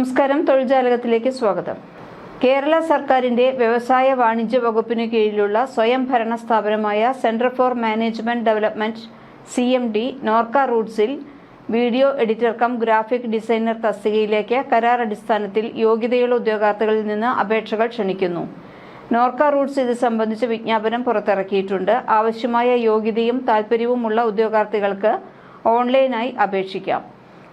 നമസ്കാരം തൊഴിൽജാലകത്തിലേക്ക് സ്വാഗതം. കേരള സർക്കാരിന്റെ വ്യവസായ വാണിജ്യ വകുപ്പിനു കീഴിലുള്ള സ്വയം ഭരണ സ്ഥാപനമായ centre for management development C M D Norka റൂട്ട്സിൽ video editor cum graphic designer തസ്തികയിലേക്ക് കരാർ അടിസ്ഥാനത്തിൽ യോഗ്യതയുള്ള ഉദ്യോഗാർത്ഥികളിൽ നിന്ന് അപേക്ഷകൾ ക്ഷണിക്കുന്നു. നോർക്ക റൂട്ട്സ് ഇത് സംബന്ധിച്ച് വിജ്ഞാപനം പുറത്തിറക്കിയിട്ടുണ്ട്. ആവശ്യമായ യോഗ്യതയും താൽപ്പര്യവുമുള്ള ഉദ്യോഗാർത്ഥികൾക്ക് ഓൺലൈനായി അപേക്ഷിക്കാം.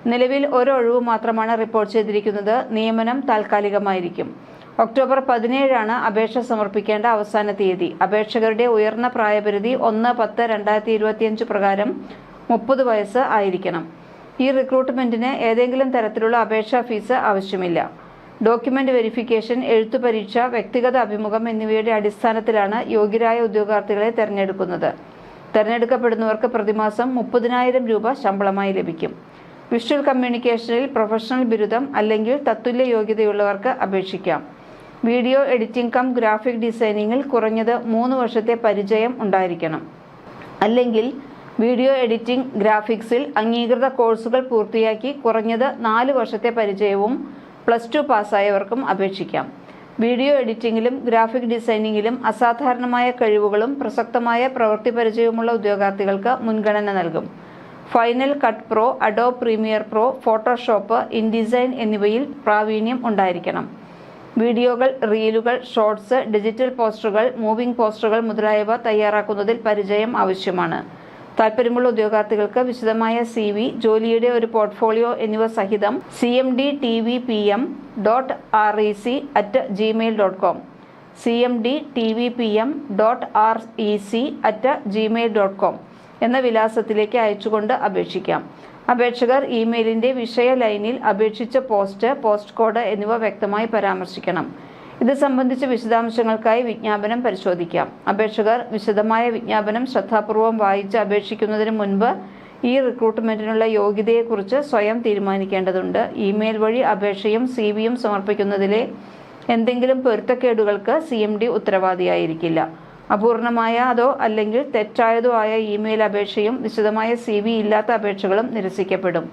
നിലവിൽ ഒരൊഴിവ് മാത്രമാണ് റിപ്പോർട്ട് ചെയ്തിരിക്കുന്നത്. നിയമനം താൽക്കാലികമായിരിക്കും. ഒക്ടോബർ പതിനേഴാണ് അപേക്ഷ സമർപ്പിക്കേണ്ട അവസാന തീയതി. അപേക്ഷകരുടെ ഉയർന്ന പ്രായപരിധി ഒന്ന് പത്ത് രണ്ടായിരത്തി ഇരുപത്തിയഞ്ച് പ്രകാരം മുപ്പത് വയസ്സ് ആയിരിക്കണം. ഈ റിക്രൂട്ട്മെന്റിന് ഏതെങ്കിലും തരത്തിലുള്ള അപേക്ഷാ ഫീസ് ആവശ്യമില്ല. ഡോക്യുമെന്റ് വെരിഫിക്കേഷൻ എഴുത്തു പരീക്ഷ വ്യക്തിഗത അഭിമുഖം എന്നിവയുടെ അടിസ്ഥാനത്തിലാണ് യോഗ്യരായ ഉദ്യോഗാർത്ഥികളെ തെരഞ്ഞെടുക്കുന്നത്. തെരഞ്ഞെടുക്കപ്പെടുന്നവർക്ക് പ്രതിമാസം മുപ്പതിനായിരം രൂപ ശമ്പളമായി ലഭിക്കും. വിഷ്വൽ കമ്മ്യൂണിക്കേഷനിൽ പ്രൊഫഷണൽ ബിരുദം അല്ലെങ്കിൽ തത്തുല്യ യോഗ്യതയുള്ളവർക്ക് അപേക്ഷിക്കാം. വീഡിയോ എഡിറ്റിംഗ് കം ഗ്രാഫിക് ഡിസൈനിങ്ങിൽ കുറഞ്ഞത് മൂന്ന് വർഷത്തെ പരിചയം ഉണ്ടായിരിക്കണം. അല്ലെങ്കിൽ വീഡിയോ എഡിറ്റിംഗ് ഗ്രാഫിക്സിൽ അംഗീകൃത കോഴ്സുകൾ പൂർത്തിയാക്കി കുറഞ്ഞത് നാല് വർഷത്തെ പരിചയവും പ്ലസ് ടു പാസ്സായവർക്കും അപേക്ഷിക്കാം. വീഡിയോ എഡിറ്റിംഗിലും ഗ്രാഫിക് ഡിസൈനിങ്ങിലും അസാധാരണമായ കഴിവുകളും പ്രസക്തമായ പ്രവൃത്തി പരിചയവുമുള്ള ഉദ്യോഗാർത്ഥികൾക്ക് മുൻഗണന നൽകും. Final Cut Pro Adobe Premiere Pro Photoshop InDesign എന്നിവയിൽ പ്രാവീണ്യം ഉണ്ടായിരിക്കണം. വീഡിയോകൾ റീലുകൾ ഷോർട്സ് ഡിജിറ്റൽ പോസ്റ്ററുകൾ മൂവിംഗ് പോസ്റ്ററുകൾ മുതലായവ തയ്യാറാക്കുന്നതിൽ പരിചയം ആവശ്യമാണ്. താല്പര്യമുള്ള ഉദ്യോഗാർത്ഥികൾക്ക് വിശദമായ സി വി ജോലിയുടെ ഒരു പോർട്ട്ഫോളിയോ എന്നിവ സഹിതം C M D T V P M dot R E C at Gmail dot com C M D T V P M dot R E C at Gmail dot com എന്ന വിലാസത്തിലേക്ക് അയച്ചുകൊണ്ട് അപേക്ഷിക്കാം. അപേക്ഷകർ ഇമെയിലിന്റെ വിഷയ ലൈനിൽ അപേക്ഷിച്ച post post code എന്നിവ വ്യക്തമായി പരാമർശിക്കണം. ഇത് സംബന്ധിച്ച വിശദാംശങ്ങൾക്കായി വിജ്ഞാപനം പരിശോധിക്കാം. അപേക്ഷകർ വിശദമായ വിജ്ഞാപനം ശ്രദ്ധാപൂർവം വായിച്ച് അപേക്ഷിക്കുന്നതിന് മുൻപ് ഈ റിക്രൂട്ട്മെന്റിനുള്ള യോഗ്യതയെക്കുറിച്ച് സ്വയം തീരുമാനിക്കേണ്ടതുണ്ട്. ഇമെയിൽ വഴി അപേക്ഷയും സി വിയും സമർപ്പിക്കുന്നതിലെ എന്തെങ്കിലും പൊരുത്തക്കേടുകൾക്ക് സി എം ഡി ഉത്തരവാദിയായിരിക്കില്ല. അപൂർണമായ അതോ അല്ലെങ്കിൽ തെറ്റായതോ ആയ ഇമെയിൽ അപേക്ഷയും വിശദമായ സി വി ഇല്ലാത്ത അപേക്ഷകളും നിരസിക്കപ്പെടും.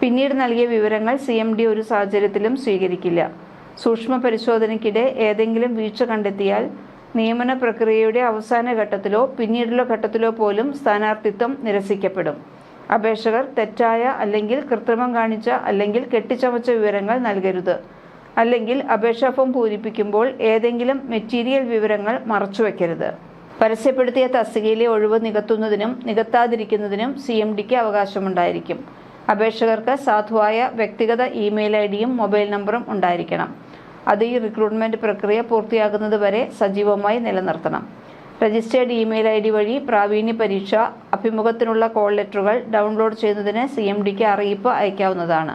പിന്നീട് നൽകിയ വിവരങ്ങൾ സി എം ഡി ഒരു സാഹചര്യത്തിലും സ്വീകരിക്കില്ല. സൂക്ഷ്മ പരിശോധനയ്ക്കിടെ ഏതെങ്കിലും വീഴ്ച കണ്ടെത്തിയാൽ നിയമന പ്രക്രിയയുടെ അവസാന ഘട്ടത്തിലോ പിന്നീടുള്ള ഘട്ടത്തിലോ പോലും സ്ഥാനാർത്ഥിത്വം നിരസിക്കപ്പെടും. അപേക്ഷകർ തെറ്റായ അല്ലെങ്കിൽ കൃത്രിമം കാണിച്ച അല്ലെങ്കിൽ കെട്ടിച്ചമച്ച വിവരങ്ങൾ നൽകരുത്. അല്ലെങ്കിൽ അപേക്ഷാ ഫോം പൂരിപ്പിക്കുമ്പോൾ ഏതെങ്കിലും മെറ്റീരിയൽ വിവരങ്ങൾ മറച്ചുവെക്കരുത്. പരസ്യപ്പെടുത്തിയ തസ്തികയിലെ ഒഴിവ് നികത്തുന്നതിനും നികത്താതിരിക്കുന്നതിനും സി എം ഡിക്ക് അവകാശമുണ്ടായിരിക്കും. അപേക്ഷകർക്ക് സാധുവായ വ്യക്തിഗത ഇമെയിൽ ഐ ഡിയും മൊബൈൽ നമ്പറും ഉണ്ടായിരിക്കണം. അത് ഈ റിക്രൂട്ട്മെന്റ് പ്രക്രിയ പൂർത്തിയാകുന്നതുവരെ സജീവമായി നിലനിർത്തണം. രജിസ്റ്റേർഡ് ഇമെയിൽ ഐ ഡി വഴി പ്രാവീണ്യ പരീക്ഷ അഭിമുഖത്തിനുള്ള കോൾ ലെറ്ററുകൾ ഡൗൺലോഡ് ചെയ്യുന്നതിന് സി എം ഡിക്ക് അറിയിപ്പ് അയക്കാവുന്നതാണ്.